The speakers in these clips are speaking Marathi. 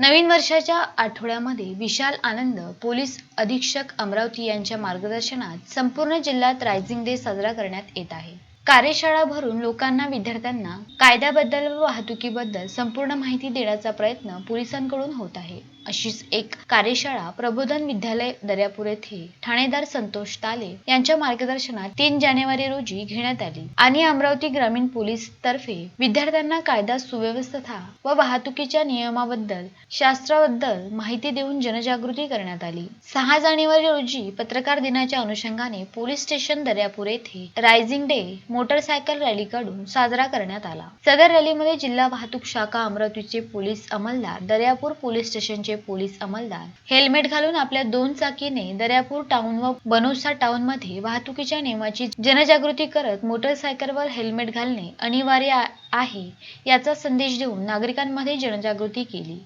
नवीन वर्षाच्या आठवड्यामध्ये विशाल आनंद पोलीस अधीक्षक अमरावती यांच्या मार्गदर्शनात संपूर्ण जिल्ह्यात रायझिंग डे साजरा करण्यात येत आहे. कार्यशाळा भरून लोकांना विद्यार्थ्यांना कायद्याबद्दल व वाहतुकीबद्दल संपूर्ण माहिती देण्याचा प्रयत्न पोलिसांकडून होत आहे. अशीच एक कार्यशाळा प्रबोधन विद्यालय दर्यापूर येथे ठाणेदार संतोष ताले यांच्या मार्गदर्शनात तीन जानेवारी रोजी घेण्यात आली. आणि अमरावती ग्रामीण पोलीस तर्फे विद्यार्थ्यांना कायदा सुव्यवस्था व वाहतुकीच्या नियमाबद्दल शास्त्राबद्दल माहिती देऊन जनजागृती करण्यात आली. सहा जानेवारी रोजी पत्रकार दिनाच्या अनुषंगाने पोलीस स्टेशन दर्यापूर येथे रायझिंग डे मोटरसायकल रॅली काढून साजरा करण्यात आला. सदर रॅलीमध्ये जिल्हा वाहतूक शाखा अमरावतीचे पोलीस अंमलदार दर्यापूर पोलीस स्टेशनचे पोलीस अंमलदार हेल्मेट घालून आपल्या दोन चाकीने दर्यापूर टाउन व बनोसा टाउनमध्ये वाहतुकीच्या नियमाची जनजागृती करत मोटरसायकलवर हेल्मेट घालणे अनिवार्य आहे याचा संदेश देऊन नागरिकांमध्ये जनजागृती केली.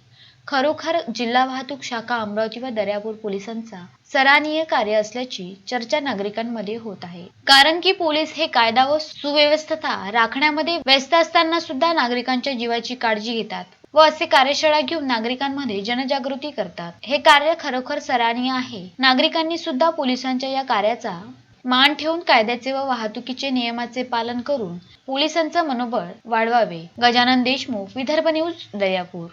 खरोखर जिल्हा वाहतूक शाखा अमरावती व दर्यापूर पोलिसांचा सराहनीय कार्य असल्याची चर्चा नागरिकांमध्ये होत आहे. कारण की पोलीस हे कायदा व सुव्यवस्था राखण्यामध्ये व्यस्त असताना सुद्धा नागरिकांच्या जीवाची काळजी घेतात व असे कार्यशाळा घेऊन नागरिकांमध्ये जनजागृती करतात. हे कार्य खरोखर सराहनीय आहे. नागरिकांनी सुद्धा पोलिसांच्या या कार्याचा मान ठेवून कायद्याचे व वाहतुकीचे नियमाचे पालन करून पोलिसांचं मनोबळ वाढवावे. गजानन देशमुख विदर्भ न्यूज दर्यापूर.